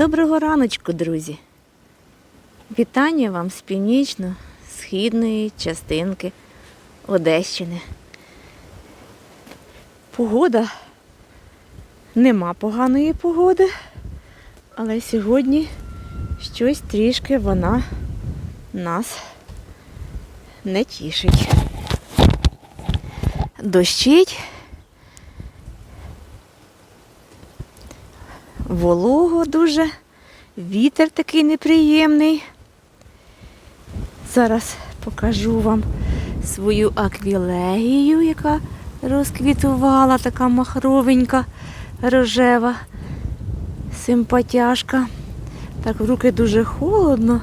Доброго раночку, друзі! Вітання вам з північно-східної частинки Одещини. Погода нема поганої погоди, але сьогодні щось трішки вона нас не тішить. Дощить. Волого дуже, вітер такий неприємний. Зараз покажу вам свою аквілегію, яка розквітувала, така махровенька, рожева, симпатяшка. Так, в руки дуже холодно.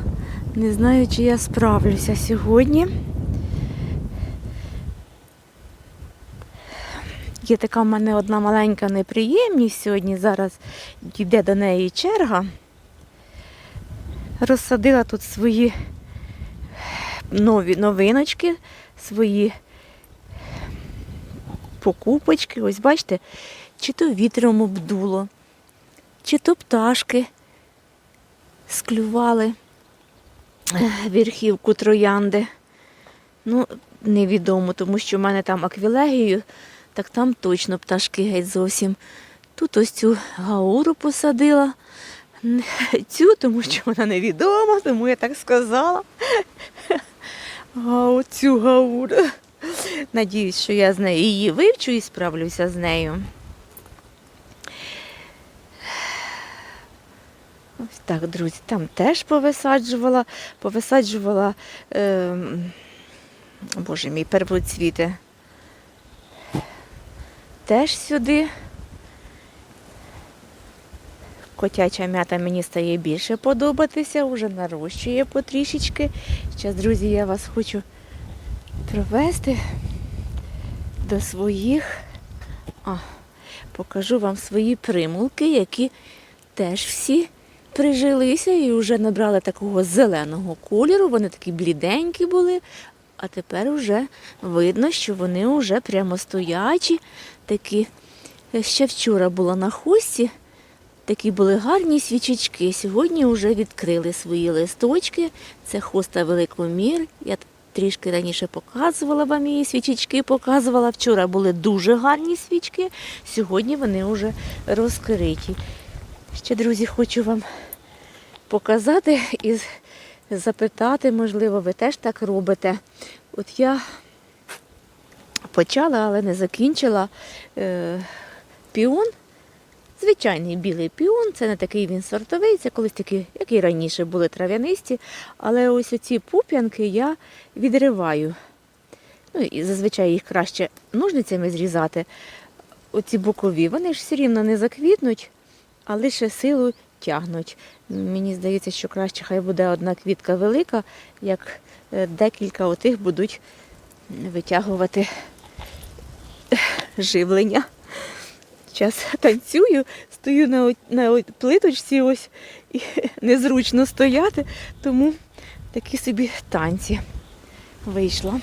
Не знаю, чи я справлюся сьогодні. Є така в мене одна маленька неприємність сьогодні. Зараз йде до неї черга. Розсадила тут свої нові новиночки, свої покупочки. Ось бачите, чи то вітром обдуло, чи то пташки склювали е, верхівку троянди. Ну, невідомо, тому що в мене там аквілегію, так там точно пташки геть зовсім. Тут ось цю гауру посадила. Цю, тому що вона невідома, тому я так сказала. А оцю гауру. Надіюсь, що я з нею її вивчу і справлюся з нею. Ось так, друзі, там теж повисаджувала, повисаджувала, е, боже мій, первоцвіти. Теж сюди. Котяча м'ята мені стає більше подобатися, вже нарощує потрішечки. Зараз, друзі, я вас хочу провести до своїх. А, покажу вам свої примулки, які теж всі прижилися і вже набрали такого зеленого кольору. Вони такі бліденькі були, а тепер вже видно, що вони вже прямо стоячі, такі. Ще вчора була на хусті, такі були гарні свічечки. Сьогодні вже відкрили свої листочки. Це хоста великомір. Я трішки раніше показувала вам її свічечки, показувала. Вчора були дуже гарні свічки, сьогодні вони вже розкриті. Ще, друзі, хочу вам показати і запитати, можливо, ви теж так робите. От я почала, але не закінчила е, піон. Звичайний білий піон, це не такий він сортовий, це колись такі, як і раніше були трав'янисті. Але ось оці пуп'янки я відриваю. Ну, і зазвичай їх краще ножницями зрізати. Оці бокові, вони ж все рівно не заквітнуть, а лише силу тягнуть. Мені здається, що краще хай буде одна квітка велика, як е, декілька отих будуть витягувати живлення. Зараз танцюю, стою на, на плиточці, ось і незручно стояти, тому такі собі танці вийшла.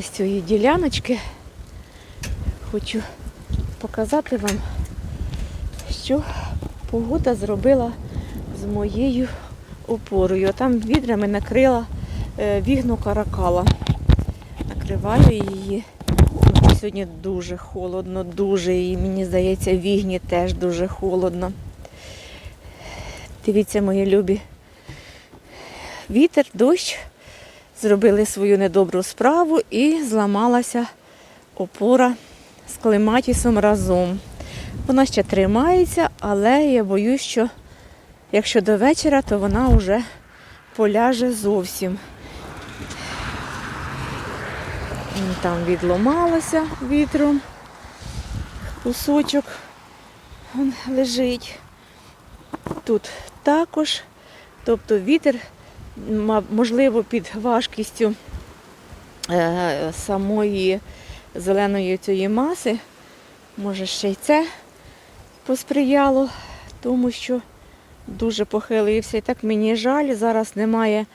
З цієї діляночки хочу показати вам, що погода зробила з моєю опорою. Там відрами накрила е, вігну каракала. Накриваю її. Сьогодні дуже холодно, дуже, і мені здається, вігні теж дуже холодно. Дивіться, мої любі. Вітер, дощ зробили свою недобру справу і зламалася опора з клематісом разом. Вона ще тримається, але я боюсь, що якщо до вечора, то вона вже поляже зовсім. Там відломалося вітром. Кусочок он лежить. Тут також. Тобто вітер, можливо, під важкістю е, самої зеленої цієї маси, може ще й це посприяло, тому що дуже похилився. І так мені жаль, зараз немає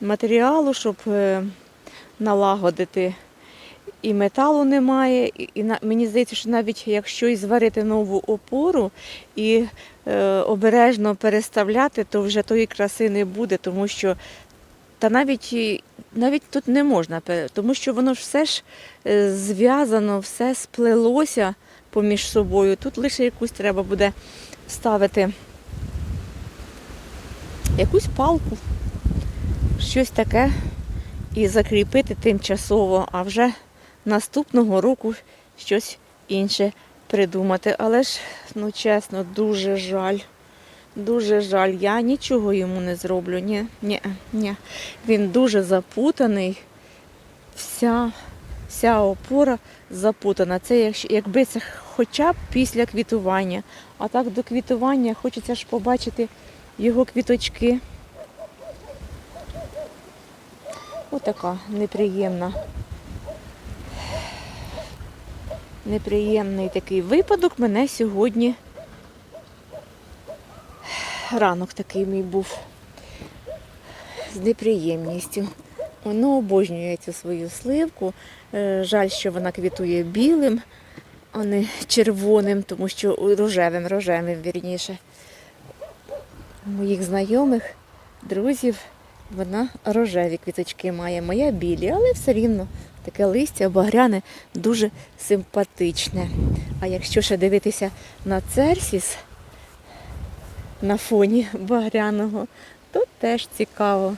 матеріалу, щоб е, налагодити і металу немає. І, і мені здається, що навіть якщо і зварити нову опору і е, обережно переставляти, то вже тої краси не буде, тому що та навіть, навіть тут не можна, тому що воно все ж е, зв'язано, все сплелося поміж собою. Тут лише якусь треба буде ставити якусь палку, щось таке і закріпити тимчасово, а вже наступного року щось інше придумати. Але ж, ну чесно, дуже жаль. Дуже жаль, я нічого йому не зроблю. Ні, ні, ні. Він дуже запутаний. Вся, вся опора запутана. Це якби це хоча б після квітування. А так до квітування хочеться ж побачити його квіточки. Отака неприємна. Неприємний такий випадок мене сьогодні. Ранок такий мій був з неприємністю. Воно обожнює цю свою сливку. Е, Жаль, що вона квітує білим, а не червоним, тому що рожевим, рожевим, вірніше. У моїх знайомих, друзів, вона рожеві квіточки має, моя білі, але все рівно таке листя багряне дуже симпатичне. А якщо ще дивитися на церсіс на фоні багряного, то теж цікаво.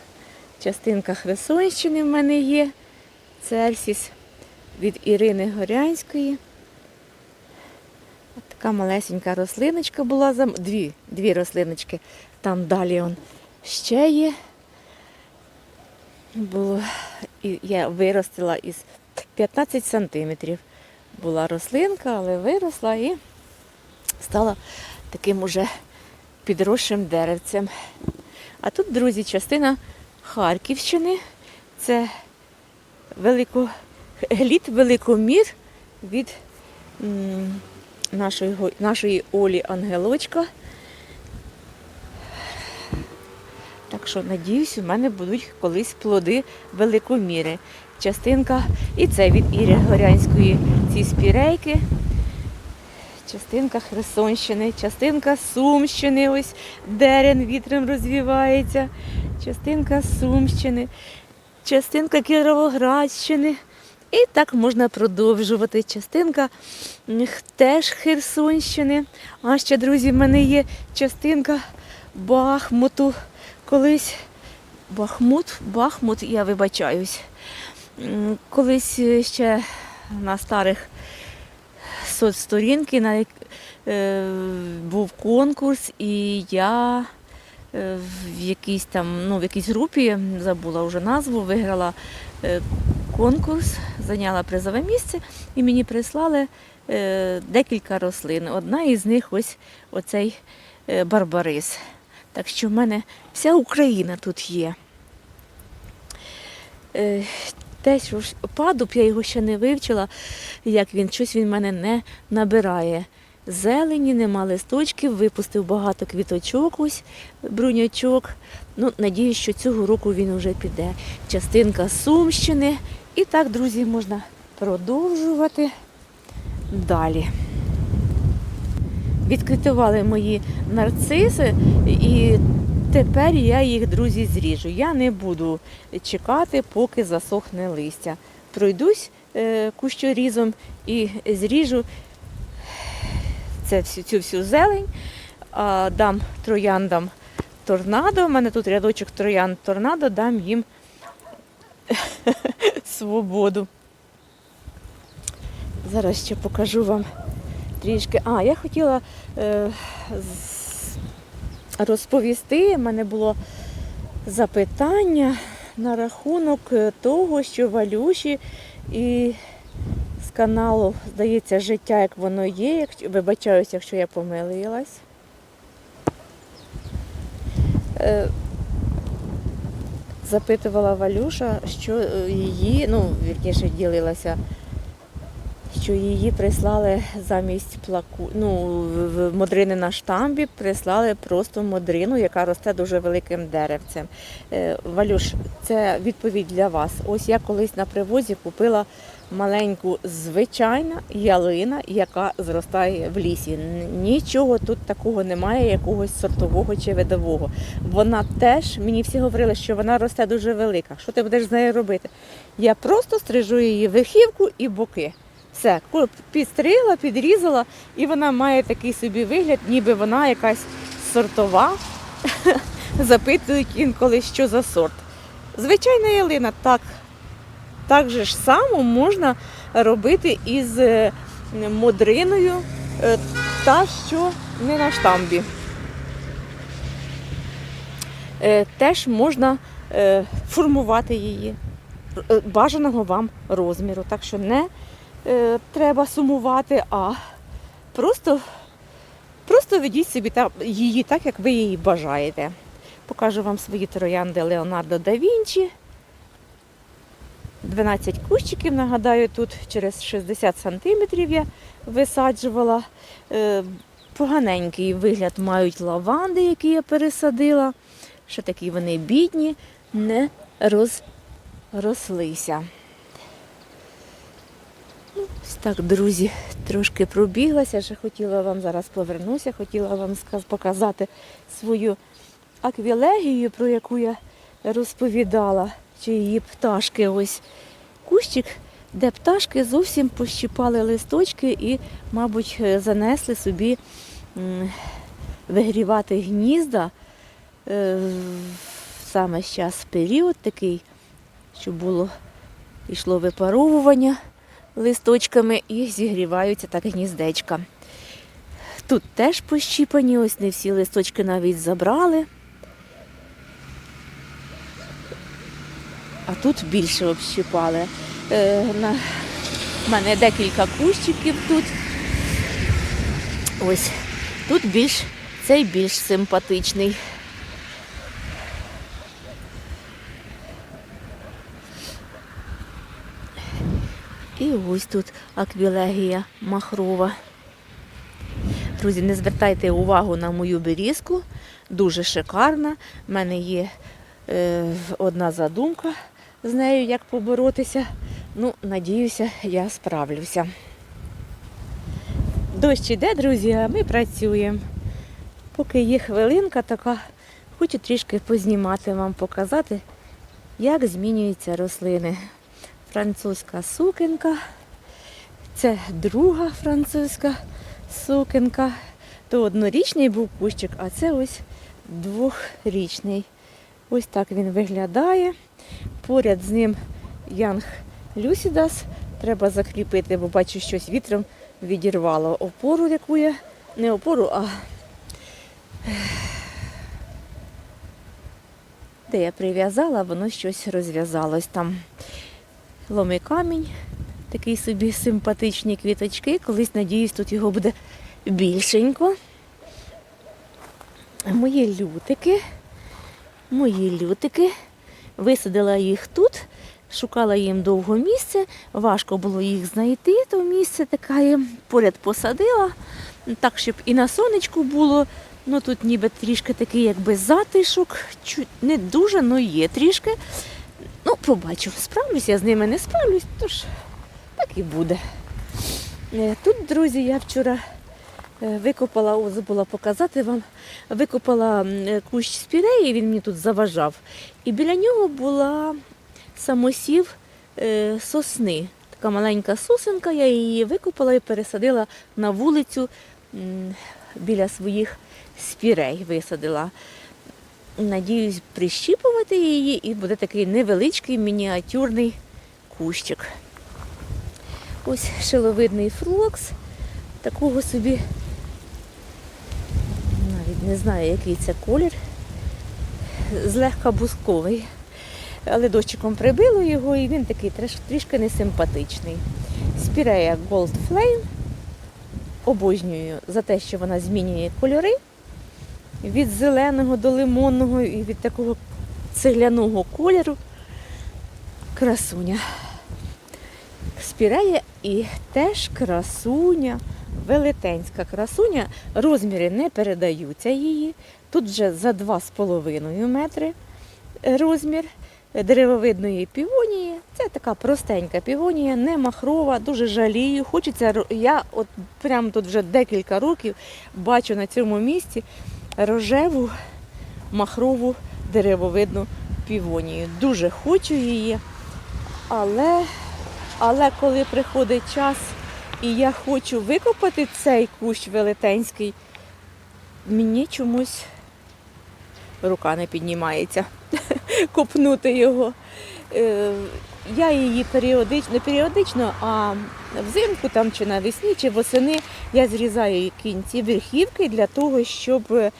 Частинка Херсонщини в мене є. Церсіс від Ірини Горянської. От така малесенька рослиночка була дві, дві рослиночки. Там далі он ще є. Було, і я виростила із 15 сантиметрів. Була рослинка, але виросла і стала таким уже підросшим деревцем. А тут, друзі, частина Харківщини. Це велико... глід великомір від нашої, нашої Олі Ангелочка. Так що, надіюсь, у мене будуть колись плоди великоміри. Частинка, і це від Іри Горянської ці спірейки. Частинка Херсонщини, частинка Сумщини, ось дерен вітром розвівається, частинка Сумщини, частинка Кіровоградщини. І так можна продовжувати. Частинка теж Херсонщини. А ще, друзі, в мене є частинка Бахмуту. Колись Бахмут, Бахмут, я вибачаюсь. Колись е, ще на старих соцсторінки на, е, був конкурс, і я е, в якійсь там, ну, в якійсь групі, забула вже назву, виграла е, конкурс, зайняла призове місце і мені прислали е, декілька рослин. Одна із них ось оцей е, барбарис. Так що в мене вся Україна тут є. Те, ж падуб, я його ще не вивчила, як він, щось він мене не набирає. Зелені, нема листочків, випустив багато квіточок, ось брунячок. Ну, надіюсь, що цього року він вже піде. Частинка Сумщини. І так, друзі, можна продовжувати далі. Відквітували мої нарциси, і тепер я їх, друзі, зріжу. Я не буду чекати, поки засохне листя. Пройдусь е, кущорізом і зріжу це цю всю зелень, а, дам трояндам торнадо. У мене тут рядочок троянд торнадо, дам їм свободу. Зараз ще покажу вам трішки. А, я хотіла е, розповісти, у мене було запитання на рахунок е, того, що Валюші і з каналу, здається, життя, як воно є. Якщо, вибачаюся, якщо я помилилась. Е, запитувала Валюша, що е, її, ну, вірніше, ділилася що її прислали замість плаку, ну, в- модрини на штамбі прислали просто модрину, яка росте дуже великим деревцем. Е, Валюш, це відповідь для вас. Ось я колись на привозі купила маленьку звичайна ялина, яка зростає в лісі. Нічого тут такого немає, якогось сортового чи видового. Вона теж, мені всі говорили, що вона росте дуже велика. Що ти будеш з нею робити? Я просто стрижу її верхівку і боки. Все, підстригла, підрізала, і вона має такий собі вигляд, ніби вона якась сортова. Запитують інколи, що за сорт. Звичайна ялина, так. Так же ж само можна робити із е, модриною, е, та, що не на штамбі. Е, Теж можна формувати її бажаного вам розміру. Так що не е, треба сумувати, а просто, просто ведіть собі та, її так, як ви її бажаєте. Покажу вам свої троянди Леонардо да Вінчі. 12 кущиків, нагадаю, тут через 60 сантиметрів я висаджувала. Е, Поганенький вигляд мають лаванди, які я пересадила. Ще такі вони бідні, не розрослися. Ну, Ось так, друзі, трошки пробіглася, ще хотіла вам зараз повернуся, хотіла вам показати свою аквілегію, про яку я розповідала, чи її пташки. Ось кущик, де пташки зовсім пощипали листочки і, мабуть, е, занесли собі вигрівати гнізда е, саме час період такий, що було йшло випаровування листочками і зігріваються так гніздечка. Тут теж пощіпані, ось не всі листочки навіть забрали. А тут більше общипали. Е, на... в мене декілька кущиків тут. Ось тут більш цей більш симпатичний. Ось тут аквілегія махрова. Друзі, не звертайте увагу на мою берізку, дуже шикарна. У мене є е, одна задумка з нею, як поборотися. Ну, надіюся, я справлюся. Дощ іде, друзі, а ми працюємо. Поки є хвилинка така, хочу трішки познімати вам, показати, як змінюються рослини. Французька сукенка. Це друга французька сукенка. То однорічний був кущик, а це ось двохрічний. Ось так він виглядає. Поряд з ним Янг Люсідас. Треба закріпити, бо бачу, щось вітром відірвало опору, яку я не опору, а де я прив'язала, воно щось розв'язалось там. Ломий камінь, такий собі симпатичні квіточки. Колись, надіюсь, тут його буде більшенько. Мої лютики, мої лютики. Висадила їх тут, шукала їм довго місце, важко було їх знайти, то місце таке поряд посадила, так, щоб і на сонечку було. Ну тут ніби трішки такий якби затишок, не дуже, але є трішки. Ну, побачу, справлюсь я з ними, не справлюсь, тож так і буде. Е, Тут, друзі, я вчора е, викопала, о, забула показати вам, викопала е, кущ спіреї, він мені тут заважав. І біля нього була самосів сосни. Така маленька сосенка, я її викопала і пересадила на вулицю біля своїх спірей висадила. Надіюсь, прищіпувати її і буде такий невеличкий мініатюрний кущик. Ось шиловидний флокс. Такого собі, навіть не знаю, який це колір. Злегка бусковий. Але дощиком прибило його і він такий трішки несимпатичний. Спірея Gold Flame. Обожнюю за те, що вона змінює кольори від зеленого до лимонного і від такого цегляного кольору. Красуня. спірея і теж красуня, велетенська красуня. Розміри не передаються її. Тут вже за 2,5 метри розмір деревовидної півонії. Це така простенька півонія, не махрова, дуже жалію. Хочеться, я от прямо тут вже декілька років бачу на цьому місці рожеву махрову деревовидну півонію. Дуже хочу її, але, але коли приходить час і я хочу викопати цей кущ велетенський, мені чомусь рука не піднімається копнути його. Я її періодично, не періодично, а взимку там чи навесні, чи восени я зрізаю кінці верхівки для того, щоб е,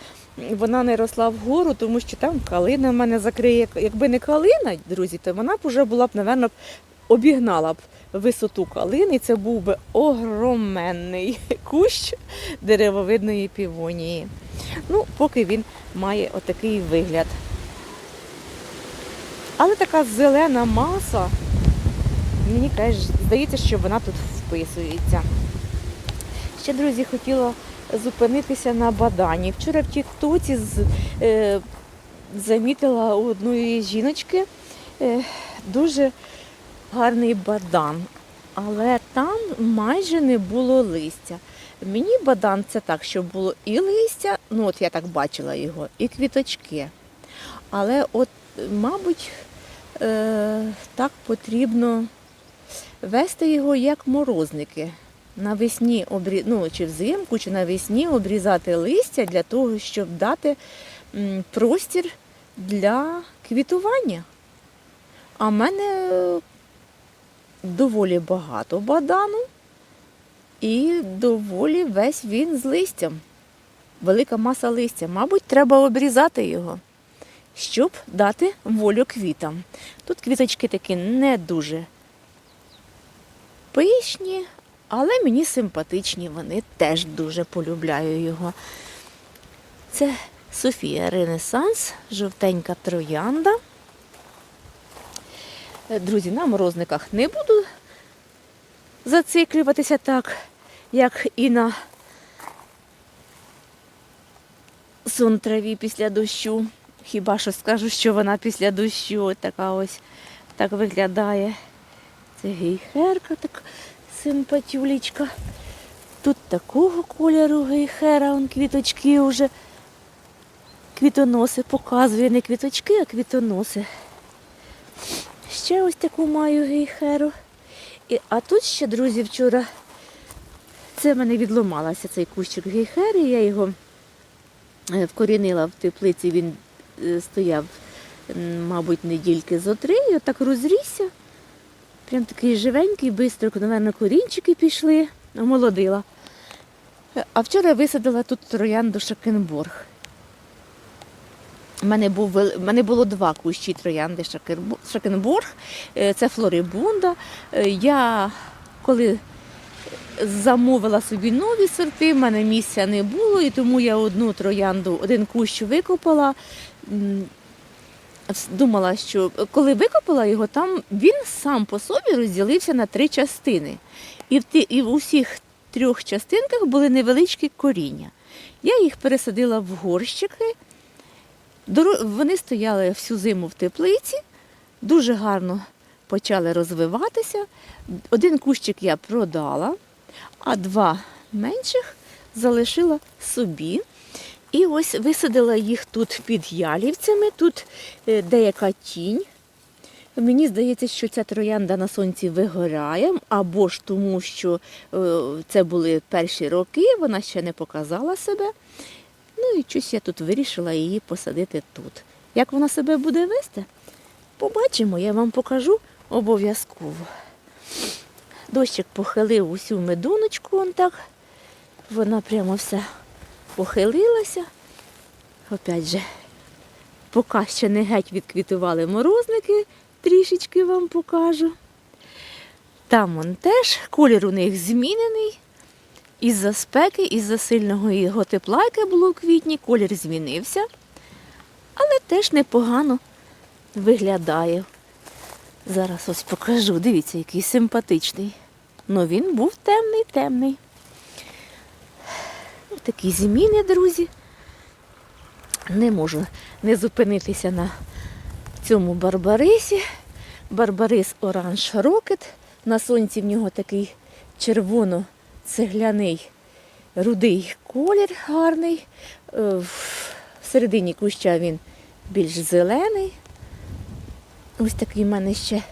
вона не росла вгору, тому що там калина в мене закриє. Якби не калина, друзі, то вона б вже була б, напевно, обігнала б висоту калини. Це був би огроменний кущ деревовидної півонії. Ну, поки він має отакий вигляд. Але така зелена маса, мені каже, здається, що вона тут вписується. Ще, друзі, хотіла зупинитися на бадані. Вчора в Тіктоці е, замітила у одної жіночки е, дуже гарний бадан, але там майже не було листя. Мені бадан це так, щоб було і листя, ну от я так бачила його, і квіточки. Але от, мабуть, е, так потрібно вести його як морозники. Навесні обрі... ну, чи взимку, чи навесні обрізати листя для того, щоб дати простір для квітування. А в мене доволі багато бадану і доволі весь він з листям. Велика маса листя. Мабуть, треба обрізати його, щоб дати волю квітам. Тут квіточки такі не дуже пишні, але мені симпатичні, вони теж дуже полюбляю його. Це Софія Ренесанс, жовтенька троянда. Друзі, на морозниках не буду зациклюватися так, як і на сон траві після дощу. Хіба що скажу, що вона після дощу така ось так виглядає. Це гейхерка, так симпатюлечка. Тут такого кольору гейхера, он квіточки вже. Квітоноси показує, не квіточки, а квітоноси. Ще ось таку маю гейхеру. І, а тут ще, друзі, вчора це в мене відломалася цей кущик гейхери, я його е, вкорінила в теплиці, він стояв, мабуть, недільки зо три, і отак розрісся. Прям такий живенький, бистро, напевно, корінчики пішли, омолодила. Е, А вчора висадила тут троянду Шакенборг. У мене, був, в мене було два кущі троянди Шакенборг, Е, це флорибунда. Е, Я коли замовила собі нові сорти, в мене місця не було, і тому я одну троянду, один кущ викопала. Думала, що коли викопала його, там він сам по собі розділився на три частини. І в, ті, і в усіх трьох частинках були невеличкі коріння. Я їх пересадила в горщики. Вони стояли всю зиму в теплиці, дуже гарно почали розвиватися. Один кущик я продала, а два менших залишила собі. І ось висадила їх тут під ялівцями, тут е, деяка тінь. Мені здається, що ця троянда на сонці вигорає, або ж тому, що е, це були перші роки, вона ще не показала себе. Ну і щось я тут вирішила її посадити тут. Як вона себе буде вести? Побачимо, я вам покажу обов'язково. Дощик похилив усю медуночку, он так. Вона прямо вся похилилася. Опять же, поки ще не геть відквітували морозники, трішечки вам покажу. Там он теж колір у них змінений. Із-за спеки, із-за сильного його тепла, яке було у квітні, колір змінився, але теж непогано виглядає. Зараз ось покажу. Дивіться, який симпатичний. Ну він був темний, темний. Ось Такі зміни, друзі. Не можу не зупинитися на цьому барбарисі. Барбарис Оранж Рокет. На сонці в нього такий червоно-цегляний рудий колір гарний. Е, В середині куща він більш зелений. Ось такий в мене ще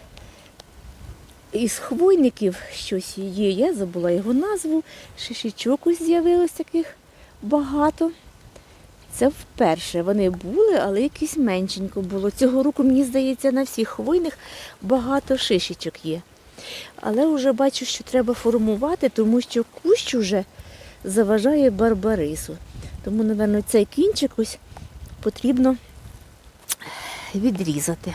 із хвойників щось є. Я забула його назву. Шишечок ось з'явилось таких багато. Це вперше вони були, але якісь меншенько було. Цього року, мені здається, на всіх хвойних багато шишечок є. Але вже бачу, що треба формувати, тому що кущ уже заважає барбарису. Тому, напевно, цей кінчик ось потрібно відрізати.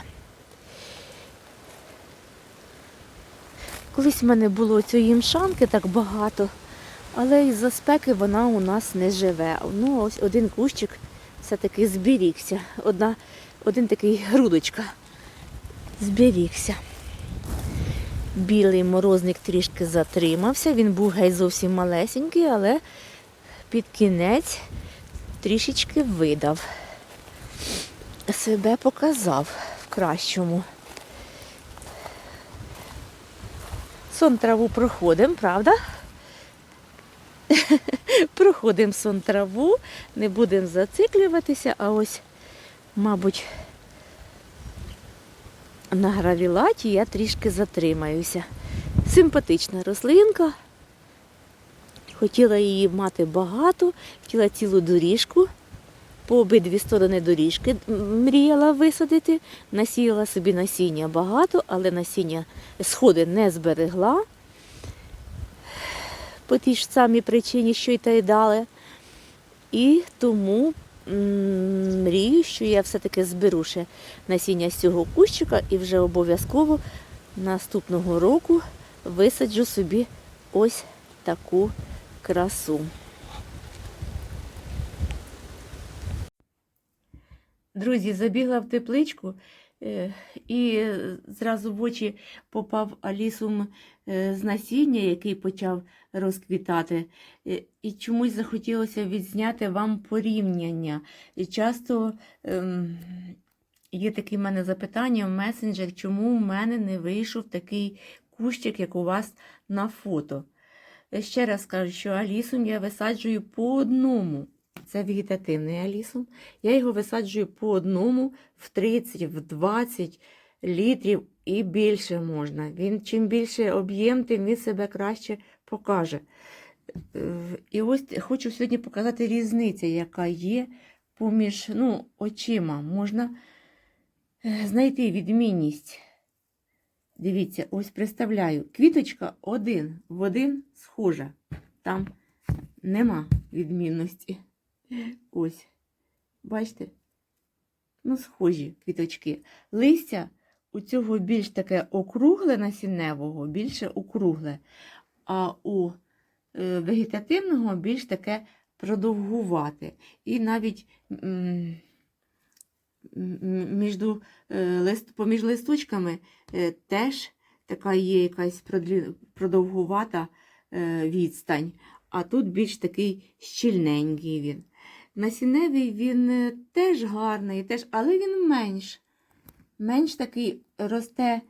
Колись в мене було цієї мшанки так багато, але із-за спеки вона у нас не живе. Ну, ось один кущик все-таки зберігся. Одна, один такий грудочка зберігся. Білий морозник трішки затримався, він був геть зовсім малесенький, але під кінець трішечки видав. Себе показав в кращому. Сон траву проходимо, правда? проходимо сон траву, не будемо зациклюватися, а ось, мабуть, на гравілаті я трішки затримаюся. Симпатична рослинка. Хотіла її мати багато, хотіла цілу доріжку. По обидві сторони доріжки мріяла висадити. Насіяла собі насіння багато, але насіння сходи не зберегла. По тій ж самій причині, що й та й дали. І тому мрію, що я все-таки зберу ще насіння з цього кущика і вже обов'язково наступного року висаджу собі ось таку красу. Друзі, забігла в тепличку е, і зразу в очі попав алісум е, з насіння, який почав розквітати. Е, І чомусь захотілося відзняти вам порівняння. І часто ем, є таке в мене запитання в месенджер, чому в мене не вийшов такий кущик, як у вас на фото. Ще раз кажу, що алісум я висаджую по одному. Це вегетативний алісум. Я його висаджую по одному в 30, в 20 літрів і більше можна. Він чим більше об'єм, тим він себе краще покаже. Е, І ось хочу сьогодні показати різницю, яка є поміж ну, очима. Можна е, знайти відмінність. Дивіться, ось представляю, квіточка один в один схожа. Там нема відмінності. Ось. Бачите? Ну, схожі квіточки. Листя у цього більш таке округле насінневого, більше округле, а у е, вегетативного більш таке продовгувате. І навіть між, е, поміж листочками е, теж така є якась продовгувата відстань. А тут більш такий щільненький він. Насінневий він е, теж гарний, теж, але він менш. Менш такий росте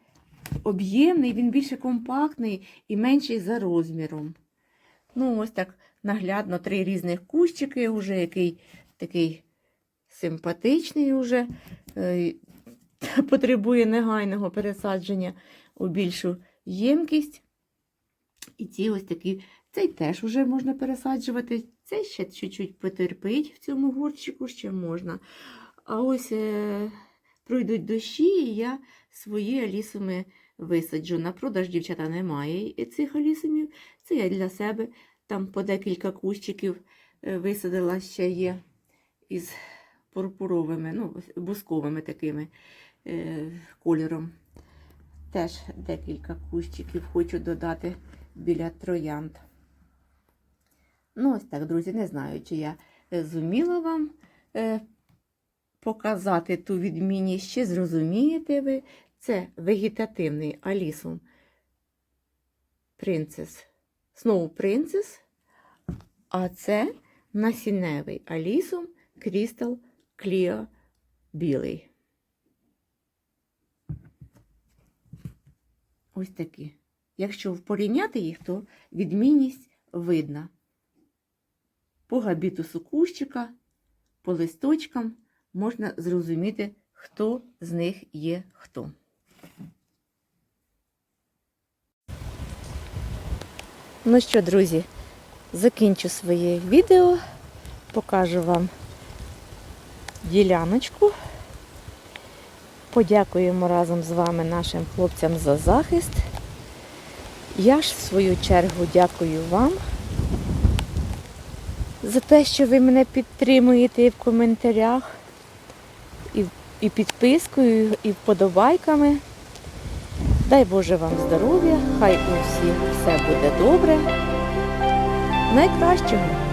об'ємний, він більше компактний і менший за розміром. Ну, ось так наглядно три різних кущики, уже який такий симпатичний уже, е, потребує негайного пересадження у більшу ємкість. І ці ось такі, цей теж вже можна пересаджувати. Цей ще чуть-чуть потерпить в цьому горщику, ще можна. А ось е, пройдуть дощі, і я свої алісуми висаджу. На продаж дівчата немає цих алісумів. Це я для себе там по декілька кущиків е, висадила ще є із пурпуровими, ну, бусковими такими е, кольором. Теж декілька кущиків хочу додати біля троянд. Ну, ось так, друзі, не знаю, чи я е, зуміла вам е, показати ту відмінність, чи зрозумієте ви Це вегетативний алісум принцес. Сноу принцес. А це насінневий алісум Крістал Кліо білий. Ось такі. Якщо порівняти їх, то відмінність видна. По габітусу кущика, по листочкам можна зрозуміти, хто з них є хто. Ну що, друзі, закінчу своє відео, покажу вам діляночку. Подякуємо разом з вами нашим хлопцям за захист. Я ж в свою чергу дякую вам за те, що ви мене підтримуєте і в коментарях, і, і підпискою, і вподобайками. Дай Боже вам здоров'я, хай у всіх все буде добре. Найкращого!